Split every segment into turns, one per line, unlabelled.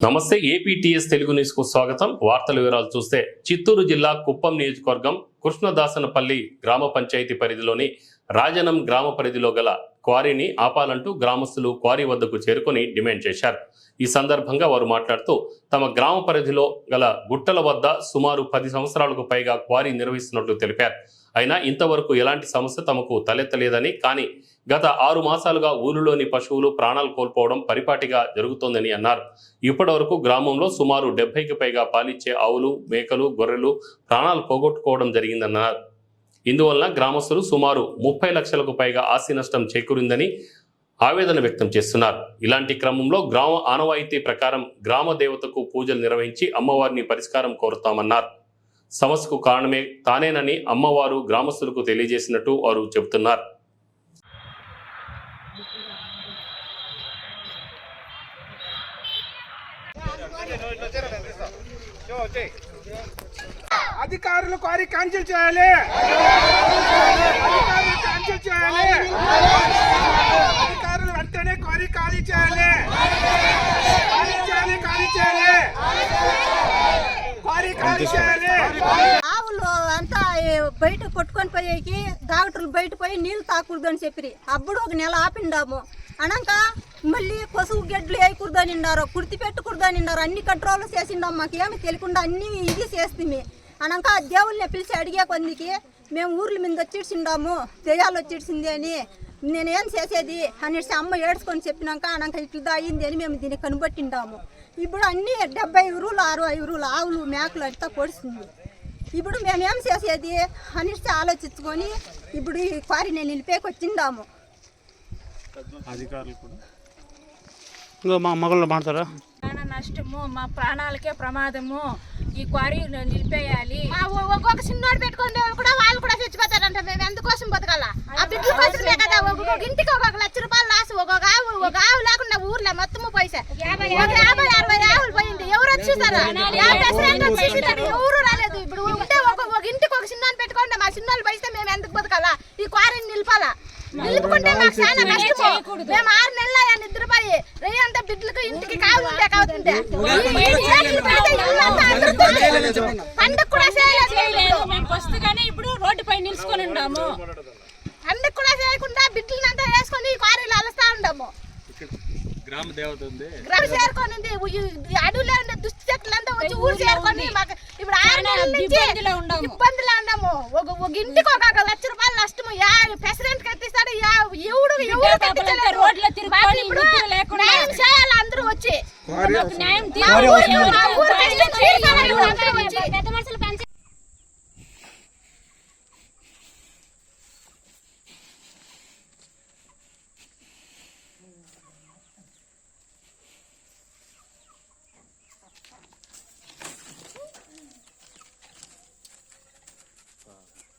నమస్తే ఏపీటీఎస్ తెలుగు న్యూస్కు స్వాగతం. వార్తల వివరాలు చూస్తే చిత్తూరు జిల్లా కుప్పం నియోజకవర్గం కృష్ణదాసనపల్లి గ్రామ పంచాయతీ పరిధిలోని రాజనం గ్రామ పరిధిలో గల క్వారీని ఆపాలంటూ గ్రామస్తులు క్వారీ వద్దకు చేరుకొని డిమాండ్ చేశారు. ఈ సందర్భంగా వారు మాట్లాడుతూ తమ గ్రామ పరిధిలో గల గుట్టల వద్ద సుమారు పది సంవత్సరాలకు పైగా క్వారీ నిర్వహిస్తున్నట్లు తెలిపారు. అయినా ఇంతవరకు ఎలాంటి సమస్య తమకు తలెత్తలేదని కానీ గత ఆరు మాసాలుగా ఊరిలోని పశువులు ప్రాణాలు కోల్పోవడం పరిపాటిగా జరుగుతోందని అన్నారు. ఇప్పటివరకు గ్రామంలో సుమారు డెబ్బైకి పైగా పాలిచ్చే ఆవులు మేకలు గొర్రెలు ప్రాణాలు పోగొట్టుకోవడం జరిగిందన్నారు. ఇందువలన గ్రామస్తులు సుమారు ముప్పై లక్షలకు పైగా ఆస్తి నష్టం చేకూరిందని ఆవేదన వ్యక్తం చేస్తున్నారు. ఇలాంటి క్రమంలో గ్రామ ఆనవాయితీ ప్రకారం గ్రామ దేవతకు పూజలు నిర్వహించి అమ్మవారిని పరిష్కారం కోరుతామన్నారు. సమస్యకు కారణమే తానేనని అమ్మవారు గ్రామస్తులకు తెలియజేసినట్టు వారు చెబుతున్నారు.
అధికారులు వారి క్యాన్సిల్ చేయాలి అధికారులు క్యాన్సిల్ చేయాలి అధికారులు వెంటనే క్వారీ ఖాళీ చేయాలి ఖాళీ చేయాలి ఖాళీ చేయాలి క్వారీ ఖాళీ చేయాలి
ఆవులు అంతా ఏ బయట కొట్టుకొని పోయేకి డాక్టర్లు బయట పోయి నీళ్ళు తాకూడదు అని చెప్పి అప్పుడు ఒక నెల ఆపిండాము. అనక మళ్ళీ పశువు గెడ్లు వేయకూడదు అని ఉన్నారు కుర్తి పెట్టకూడదు అని ఉన్నారు అన్ని కంట్రోల్ చేసిండాం మాకేమి తెలియకుండా అన్ని ఇది చేస్తుంది అనక దేవుళ్ళని పిలిచి అడిగే కొందికి మేము ఊర్ల మీద వచ్చేసిండాము దెయ్యాలు వచ్చేసింది అని. నేనేం చేసేది అనేసి అమ్మ ఏడ్చుకొని చెప్పినాక అనక ఇట్లా అయ్యింది అని మేము దీన్ని కనుబట్టిండాము. ఇప్పుడు అన్ని డెబ్బై ఊరులు అరవై ఊరులు ఆవులు మేకలు అంతా పొడిస్తుంది ఇప్పుడు మేమేం చేసేది? అనేసి ఆలోచించుకొని ఇప్పుడు ఈ క్వారీ నేను నిలిపేకి వచ్చిండాము
ఇంకో మా మగళ్ళు
ప్రాణ నష్టము మా ప్రాణాలకే ప్రమాదము. ఈ క్వారీ నిలిపేయాలి. ఒక్కొక్క చిన్నోడు పెట్టుకుంటే కూడా వాళ్ళు కూడా చచ్చిపోతారంట. మేము ఎందుకోసం బతకాల? ఆ బిడ్డల కోసమే కదా ఒక్కొక్క ఇంటికి ఒక్కొక్క లక్ష రూపాయలు లాస్ ఒక్కొక్క ఆవు ఒక ఆవు లేకుండా ఊర్లో మొత్తం పైసా ఒక యాభై అరవై ఆవులు పోయింది. ఎవరు వచ్చి చూసారా యాభై అసలు వచ్చి చూసారు, ఎవరు రాలేదు ఇప్పుడు ఉంటే ఒక ఒక ఇంటికి ఒక మా చిన్నోళ్ళు పైసా మేము ఎందుకు బతకాలా? ఈ క్వారీని నిలపాలా? నిలుపుకుంటే మాకు చాలా కష్టము. మేము ఆరు నెలలు అయ్యా నిద్రపోయి రేయి అంతా బిడ్డలకు ఇంటికి కావాలి ఉంటే కావుతుంటే పండుగ కూడా చేయలేదు
వస్తుగానే ఇప్పుడు రోడ్డుపై నిలుచుకొని ఉన్నాము.
పండుగ కూడా చేయకుండా బిడ్డలను అంతా వేసుకొని ఈ క్వారీలు అలస్తా ఉండము.
గ్రామ దేవత ఉంది.
గ్రామ చేరుకొని అడవిలో ఉండే దుష్టి చెట్లంతా వచ్చి ఊరు చేరుకొని మాకు ఇప్పుడు ఆరు నెలల నుంచి
ఇబ్బందిలో
ఒక ఒక ఇంటికి ఒక లక్ష రూపాయలు నష్టము యా ప్రెసిడెంట్ కట్టిస్తాడు యా ఎవడు ఎవరు
పాపలంతా
కట్టించలేరు.
రోడ్లో లేకుండా.
న్యాయం చేయాలి అందరూ వచ్చి
న్యాయం
మా ఊరు- మా ఊరు ప్రెసిడెంట్ తీర్చాలి ఇప్పుడు అందరూ వచ్చి.
పెద్ద మనుషులు పంచాయతీ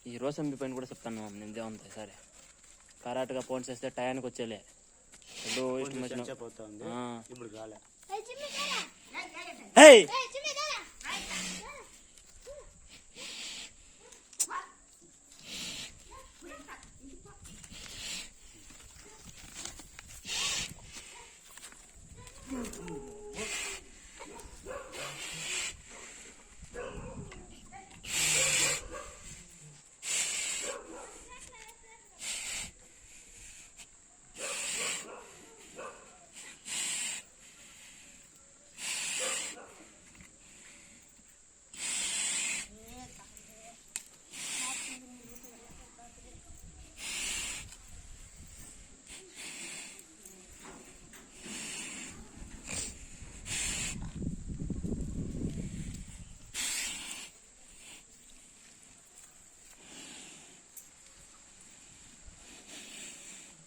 ఈ రోజు మీ పైన కూడా చెప్తాను నిందే ఉంది సరే కరెక్ట్గా ఫోన్ చేస్తే టయానికి వచ్చేలే. ఇప్పుడు ఇష్టం వచ్చిన
పోతుంది
ఆ.
ఇప్పుడు కాలే.
ఏయ్!